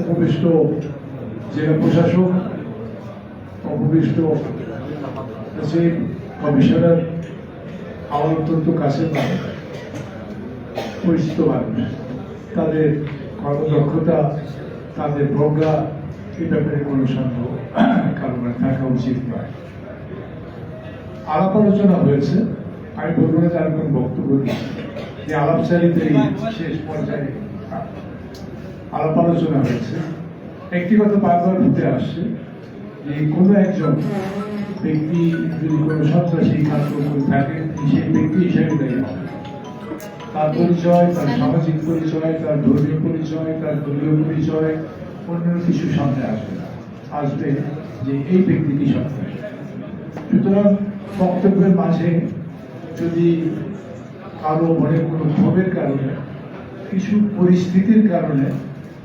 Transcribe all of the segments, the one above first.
উপবিষ্ট জেলা প্রশাসক উপবিষ্ট কমিশনার আমার অত্যন্ত পরিচিত মানুষ। তাদের কর্মদক্ষতা, তাদের প্রজ্ঞা এই ব্যাপারে কোনো সন্দেহ কারণ থাকা উচিত নয়। আলাপ আলোচনা হয়েছে। আমি বলব না তার কোনো বক্তব্য নেই যে আলাপচারিতে শেষ পর্যায়ে আলাপ আলোচনা হয়েছে। একটি কথা বারবার উঠে আসছে। যে কোনো একজন ব্যক্তি যদি কোনো সন্ত্রাসী কার্যক্রম থাকে সেই ব্যক্তি হিসেবে দায়ী। তার পরিচয়, তার সামাজিক পরিচয়, তার ধর্মীয় পরিচয়, তার দলীয় পরিচয় অন্য কিছু সামনে আসবে আসবে যে এই ব্যক্তিটি সন্ত্রাসী। সুতরাং বক্তব্যের মাঝে যদি কারও মনে কোনো ক্ষোভের কারণে, কিছু পরিস্থিতির কারণে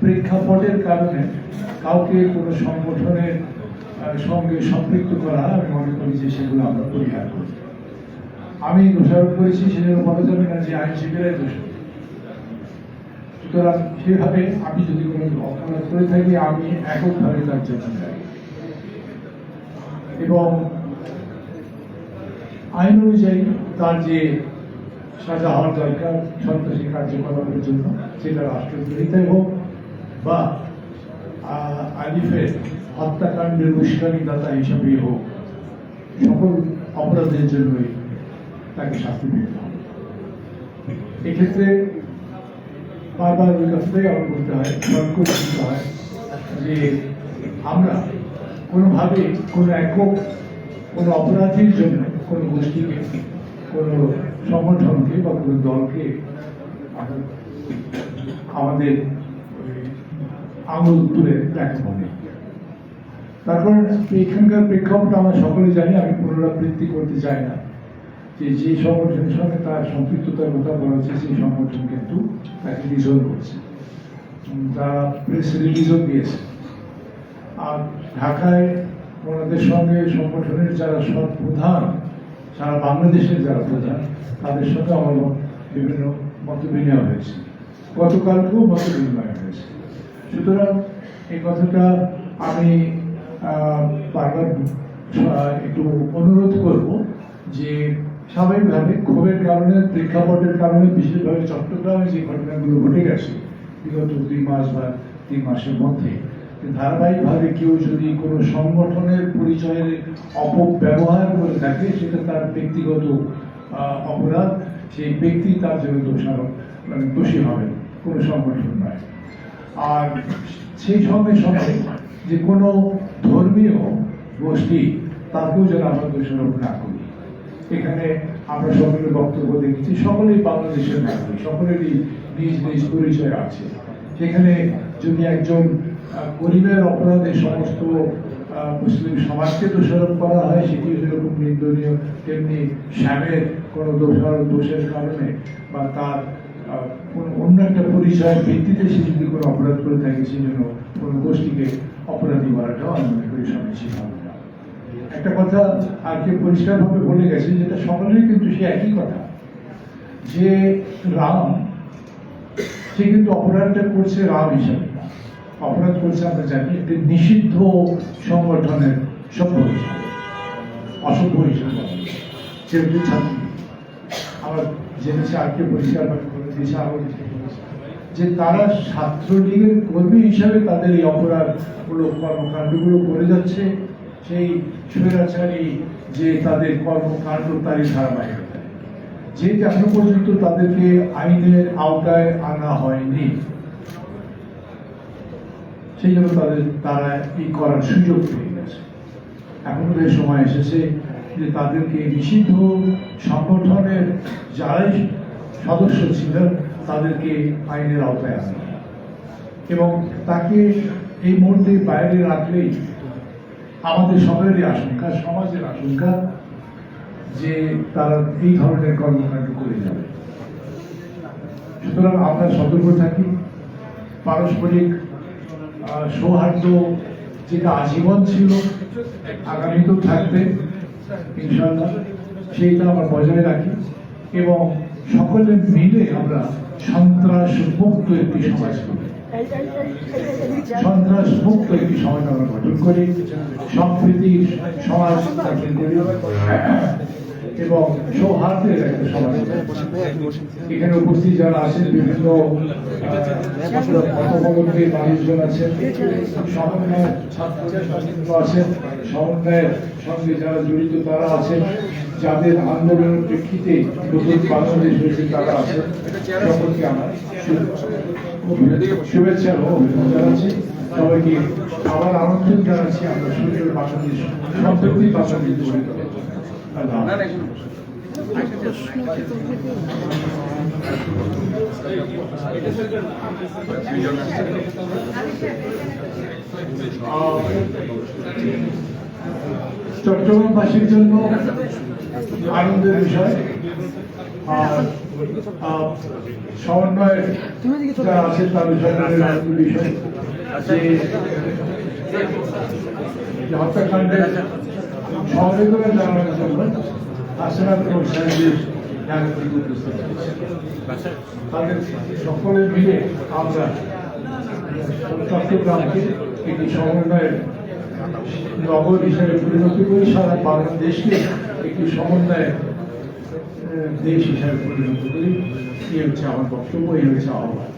প্রেক্ষাপটের কারণে কাউকে কোনো সংগঠনের সঙ্গে সম্পৃক্ত করা আমি মনে করি যে সেগুলো আমরা পরিহার করি। আমি দোষারোপ করেছি সেজন্য বলা যাবে না যে আইনজীবীরাই দোষ সুতরাং সেভাবে আমি যদি কোনো অপরাধ করে থাকি, আমি এককভাবে তার জন্য দায়ী এবং আইন অনুযায়ী তার যে সাজা হওয়ার দরকার, সন্ত্রাসী কার্যকলাপের জন্য, সেটা রাষ্ট্রদ্রোহিতাই হোক বা আলিফের হত্যাকাণ্ডের উস্কানিদাতা হিসাবেই হোক, সকল অপরাধের জন্যই তাকে শাস্তি পেতে হবে। এক্ষেত্রে বারবার ওই কথাটাই আমার বলতে হয় তর্ক করতে হয় যে আমরা কোনোভাবে কোনো একক, কোনো অপরাধীর জন্য কোনো গোষ্ঠীকে, কোনো সংগঠনকে বা কোনো দলকে আমাদের আঙুল তুলে দেখাবো না তারপর এখানকার প্রেক্ষাপট আমরা সকলে জানি, আমি পুনরাবৃত্তি করতে চাই না। যে যে সংগঠনের সঙ্গে তার সম্পৃক্ততার কথা বলা হচ্ছে, সেই সংগঠন কিন্তু তাকে ডিজল করছে। তারা প্রেস রিলিজও দিয়েছে। আর ঢাকায় ওনাদের সঙ্গে সংগঠনের যারা সব প্রধান, সারা বাংলাদেশের যারা প্রধান, তাদের সঙ্গে আমার বিভিন্ন মত হয়েছে। গতকালকেও মত বিনিময় হয়েছে। সুতরাং এই কথাটা আমি বারবার একটু অনুরোধ করব যে স্বাভাবিকভাবে ক্ষোভের কারণে, প্রেক্ষাপটের কারণে, বিশেষভাবে চট্টগ্রামে যে ঘটনাগুলো ঘটে গেছে, বিগত দুই মাস বা তিন মাসের মধ্যে ধারাবাহিকভাবে কেউ যদি কোনো সংগঠনের পরিচয়ের অপব্যবহার করে থাকে, সেটা তার ব্যক্তিগত অপরাধ, সেই ব্যক্তি তার জন্য দোষারোপ মানে দোষী হবে, কোনো সংগঠন নয়। আর সেই সঙ্গে সঙ্গে যে কোনো ধর্মীয় গোষ্ঠী, তাকেও যেন আমরা দোষারোপ না করি। এখানে আমরা সকলের বক্তব্য দেখেছি, সকলেই বাংলাদেশের নাগরিক, সকলেরই নিজ নিজ পরিচয় আছে। সেখানে যদি একজন গরিবের অপরাধে সমস্ত মুসলিম সমাজকে দোষারোপ করা হয়, সেটি যেরকম নিন্দনীয়, তেমনি শ্যামের কোনো দোষারোপ, দোষের কারণে বা তার অন্য একটা পরিচয়ের ভিত্তিতে সে যদি কোনো অপরাধ করে থাকে সেই জন্য কোনো গোষ্ঠীকে অপরাধী করাটাও আমি মনে করি সমীচীন হবে না একটা কথা আর কে পরিষ্কারভাবে বলে গেছে, যেটা সকলেরই কিন্তু সে একই কথা। যে রাম, সে কিন্তু অপরাধটা করছে রাম হিসাবে। অপরাধ করছে আমরা জানি, একটি নিষিদ্ধ সংগঠনের সভ্য হিসাবে, অসভ্য হিসাবে। সে ছাত্রী। আমার জেনেছে আর কে পরিষ্কারভাবে বলে দিয়েছে আরও যে তারা ছাত্রলীগের কর্মী হিসাবে তাদের এই অপরাধগুলো কর্মকাণ্ডগুলো করে যাচ্ছে, সেই স্বৈরাচারী যে তাদের কর্মকাণ্ড তারই ধারাবাহিকতা। যেহেতু এখনও পর্যন্ত তাদেরকে আইনের আওতায় আনা হয়নি, সেই জন্য তাদের, তারা এই করার সুযোগ পেয়ে গেছে। এখন সময় এসেছে। যে তাদেরকে নিষিদ্ধ সংগঠনের যারাই সদস্য ছিলেন, তাদেরকে আইনের আওতায় আনা এবং তাকে এই মুহূর্তে বাইরে রাখলেই আমাদের সকলেরই আশঙ্কা, সমাজের আশঙ্কা, যে তারা এই ধরনের কর্মকাণ্ড করে যাবে। সুতরাং আমরা সতর্ক থাকি। পারস্পরিক সৌহার্দ্য যেটা আজীবন ছিল, আগামীতেও থাকবে। ইনশাল্লাহ সেইটা আমরা বজায় রাখি এবং সকলে মিলে আমরা সন্ত্রাস মুক্ত একটি সমাজ করি সন্ত্রাস মুক্ত একটি সমাজ আমরা গঠন করি। সম্প্রীতি সমাজ গঠন এবং সৌহার্দ্যের একটা সমাজ এখানে উপস্থিত যারা আছেন, বিভিন্ন পথভবনের মানুষজন আছেন, সমন্বয় ছাত্র আছেন, সমন্বয়ের সঙ্গে যারা জড়িত তারা আছেন, যাদের আন্দোলনের প্রেক্ষিতে নতুন বাংলাদেশ হয়েছে তারা আছেন। সকলকে আমার শুভেচ্ছা ও অভিনন্দন জানাচ্ছি। সবাইকে আবার আমন্ত্রণ জানাচ্ছি। আমরা সুন্দর বাংলাদেশ, সম্প্রতি বাংলাদেশ চট্টগ্রামবাসীর জন্য আনন্দের বিষয়। আর সমন্বয়ের যারা আছে তাদের সকলের বিষয় যে হত্যাকাণ্ডের সমবেদনা জানানোর জন্য আসানাত এবং হয়েছে। তাদের সকলে মিলে আমরা চট্টগ্রামকে একটি সমন্বয়ের নগর হিসেবে পরিণত করি সারা বাংলাদেশকে একটি সমন্বয়ের দেশ হিসাবে পরিণত করি এই হচ্ছে আমার বক্তব্য এই হচ্ছে আহ্বান